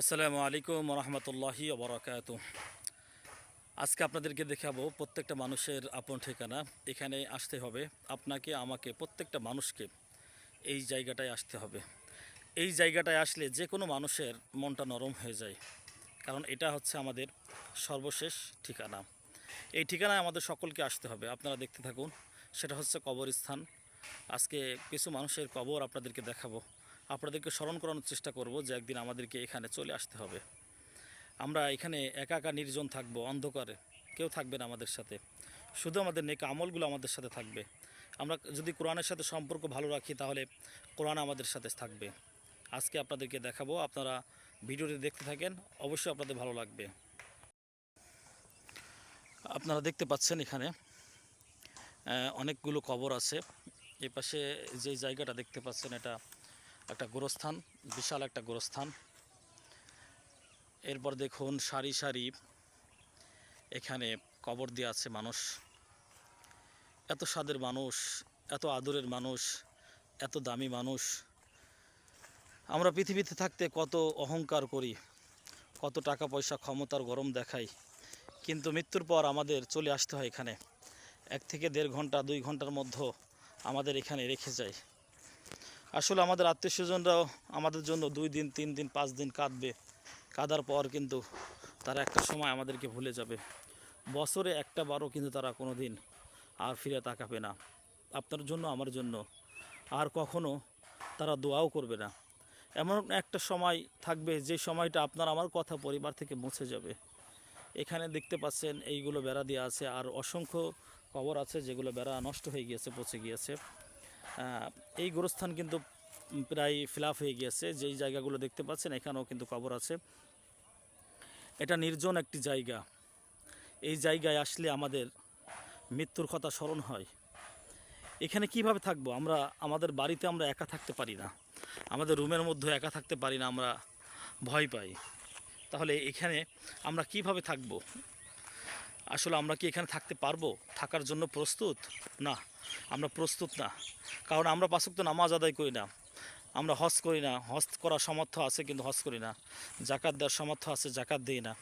আসসালামু আলাইকুম রহমতুল্লাহি ওবরাকাত আজকে আপনাদেরকে দেখাবো প্রত্যেকটা মানুষের আপন ঠিকানা। এখানে আসতে হবে, আপনাকে, আমাকে, প্রত্যেকটা মানুষকে এই জায়গাটায় আসতে হবে। এই জায়গাটায় আসলে যে কোনো মানুষের মনটা নরম হয়ে যায়, কারণ এটা হচ্ছে আমাদের সর্বশেষ ঠিকানা। এই ঠিকানায় আমাদের সকলকে আসতে হবে। আপনারা দেখতে থাকুন, সেটা হচ্ছে কবরস্থান। আজকে কিছু মানুষের কবর আপনাদেরকে দেখাবো। আপনাদেরকে স্মরণ করানোর চেষ্টা করব যে একদিন আমাদেরকে এখানে চলে আসতে হবে। আমরা এখানে একা একা নির্জন থাকব, অন্ধকারে। কেউ থাকবে না আমাদের সাথে। শুধু আমাদের নেক আমলগুলো আমাদের সাথে থাকবে। আমরা যদি কোরআনের সাথে সম্পর্ক ভালো রাখি, তাহলে কোরআন আমাদের সাথে থাকবে। আজকে আপনাদেরকে দেখাবো, আপনারা ভিডিওটি দেখতে থাকেন, অবশ্যই আপনাদের ভালো লাগবে। আপনারা দেখতে পাচ্ছেন এখানে অনেকগুলো কবর আছে। এই পাশে যে জায়গাটা দেখতে পাচ্ছেন, এটা একটা গোরস্থান, বিশাল একটা গোরস্থান। এরপর দেখুন সারি সারি এখানে কবর দিয়ে আছে মানুষ। এত স্বাদের মানুষ, এত আদরের মানুষ, এত দামি মানুষ। আমরা পৃথিবীতে থাকতে কত অহংকার করি, কত টাকা পয়সা ক্ষমতার গরম দেখাই, কিন্তু মৃত্যুর পর আমাদের চলে আসতে হয় এখানে। এক থেকে দেড় ঘণ্টা, দুই ঘণ্টার মধ্যে আমাদের এখানে রেখে যায়। আসলে আমাদের আত্মীয় স্বজনরাও আমাদের জন্য দুই দিন, তিন দিন, পাঁচ দিন কাঁদবে। কাঁদার পর কিন্তু তারা একটা সময় আমাদেরকে ভুলে যাবে। বছরে একটা বারও কিন্তু তারা কোনো দিন আর ফিরে তাকাবে না। আপনার জন্য, আমার জন্য। আর কখনো তারা দোয়াও করবে না। এমন একটা সময় থাকবে যে সময়টা আপনার আমার কথা পরিবার থেকে মুছে যাবে। এখানে দেখতে পাচ্ছেন এইগুলো বেড়া দেওয়া আছে। আর অসংখ্য কবর আছে যেগুলো বেড়া নষ্ট হয়ে গিয়েছে, পচে গিয়েছে। এই গোরস্থান কিন্তু প্রায় ফিলাপ হয়ে গিয়েছে, যেই জায়গাগুলো দেখতে পাচ্ছেন, এখানেও কিন্তু কবর আছে। এটা নির্জন একটি জায়গা। এই জায়গায় আসলে আমাদের মৃত্যুর কথা স্মরণ হয়। এখানে কীভাবে থাকব? আমরা, আমাদের বাড়িতে আমরা একা থাকতে পারি না। আমাদের রুমের মধ্যে একা থাকতে পারি না, আমরা ভয় পাই। তাহলে এখানে আমরা কীভাবে থাকব? আসলে আমরা কি এখানে থাকতে পারব? থাকার জন্য প্রস্তুত? না, আমরা প্রস্তুত না। কারণ আমরা পাঁচক্ত নামাজ আদায় করি না। আমরা হজ করি না। হজ করার সামর্থ্য আছে কিন্তু হজ করি না। জাকাত দেওয়ার সামর্থ্য আছে জাকাত দিই না।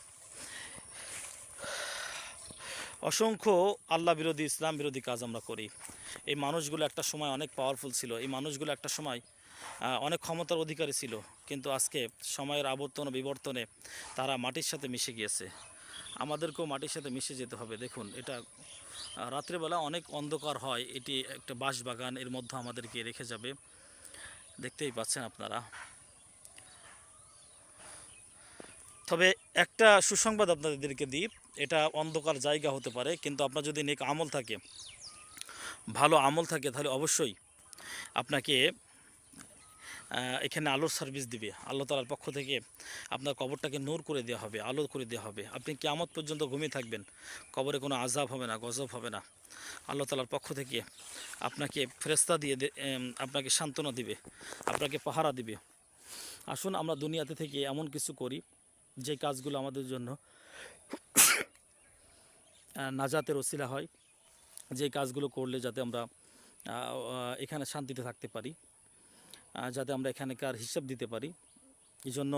অসংখ্য আল্লাহ বিরোধী, ইসলাম বিরোধী কাজ আমরা করি। এই মানুষগুলো একটা সময় অনেক পাওয়ারফুল ছিল। এই মানুষগুলো একটা সময় অনেক ক্ষমতার অধিকারী ছিল। কিন্তু আজকে সময়ের আবর্তন ও বিবর্তনে তারা মাটির সাথে মিশে গিয়েছে। আমাদেরকেও মাটির সাথে মিশে যেতে হবে। দেখুন, এটা রাত্রেবেলা অনেক অন্ধকার হয়, এটি একটা বাঁশ বাগান এর মধ্যে আমাদেরকে রেখে যাবে। দেখতেই পাচ্ছেন আপনারা। তবে একটা সুসংবাদ আপনাদেরকে দিই, এটা অন্ধকার জায়গা হতে পারে, কিন্তু আপনার যদি নেক আমল থাকে, ভালো আমল থাকে, তাহলে অবশ্যই আপনাকে এখানে আলোর সার্ভিস দিবে। আল্লাহ তালার পক্ষ থেকে আপনার কবরটাকে নূর করে দেওয়া হবে, আলো করে দেওয়া হবে। আপনি কেমত পর্যন্ত ঘুমিয়ে থাকবেন। কবরে কোনো আজাব হবে না, গজব হবে না। আল্লাহ তালার পক্ষ থেকে আপনাকে ফেরেস্তা দিয়ে আপনাকে সান্ত্বনা দিবে, আপনাকে পাহারা দিবে। আসুন আমরা দুনিয়াতে থেকে এমন কিছু করি যে কাজগুলো আমাদের জন্য নাজাতের ওসিলা হয়। যে কাজগুলো করলে যাতে আমরা এখানে শান্তিতে থাকতে পারি। যাতে আমরা এখানকার হিসাব দিতে পারি। এই জন্য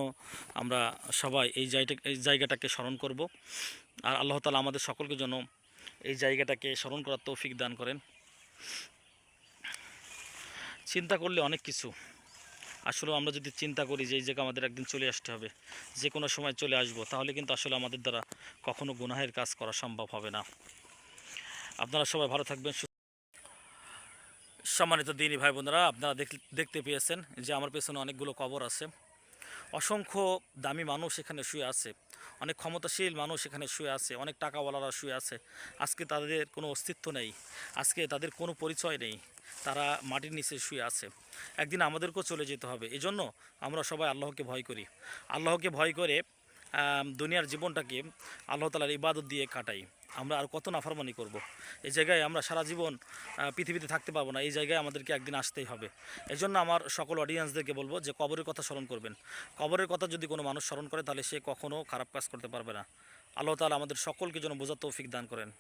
আমরা সবাই এই জায়গা, এই জায়গাটাকে স্মরণ করব। আর আল্লাহ তালা আমাদের সকলকে যেন এই জায়গাটাকে স্মরণ করার তৌফিক দান করেন। চিন্তা করলে অনেক কিছু। আসলে আমরা যদি চিন্তা করি যে এই জায়গা আমাদের একদিন চলে আসতে হবে, যে কোনো সময় চলে আসব, তাহলে কিন্তু আসলে আমাদের দ্বারা কখনো গুনাহের কাজ করা সম্ভব হবে না। আপনারা সবাই ভালো থাকবেন সম্মানিত দিনী ভাই বোনেরা, আপনারা দেখ- দেখতে পেয়েছেন যে আমার পেছনে অনেকগুলো কবর আছে। অসংখ্য দামি মানুষ এখানে শুয়ে আছে, অনেক ক্ষমতাশীল মানুষ এখানে শুয়ে আছে, অনেক টাকাওয়ালারা শুয়ে আছে। আজকে তাদের কোনো অস্তিত্ব নেই, আজকে তাদের কোনো পরিচয় নেই, তারা মাটির নিচে শুয়ে আছে। একদিন আমাদেরকেও চলে যেতে হবে, এজন্য আমরা সবাই আল্লাহকে ভয় করি। আল্লাহকে ভয় করে দুনিয়ার জীবনটাকে আল্লাহ তালার ইবাদত দিয়ে কাটাই। আমরা আর কত নাফারমানি করব। এই জায়গায় আমরা সারা জীবন পৃথিবীতে থাকতে পারব না। এই জায়গায় আমাদেরকে একদিন আসতেই হবে। এই জন্য আমার সকল অডিয়েন্সদেরকে বলব যে কবরের কথা স্মরণ করবেন। কবরের কথা যদি কোনো মানুষ স্মরণ করে, তাহলে সে কখনও খারাপ কাজ করতে পারবে না। আল্লাহ তালা আমাদের সকলকে যেন বোঝার তৌফিক দান করেন।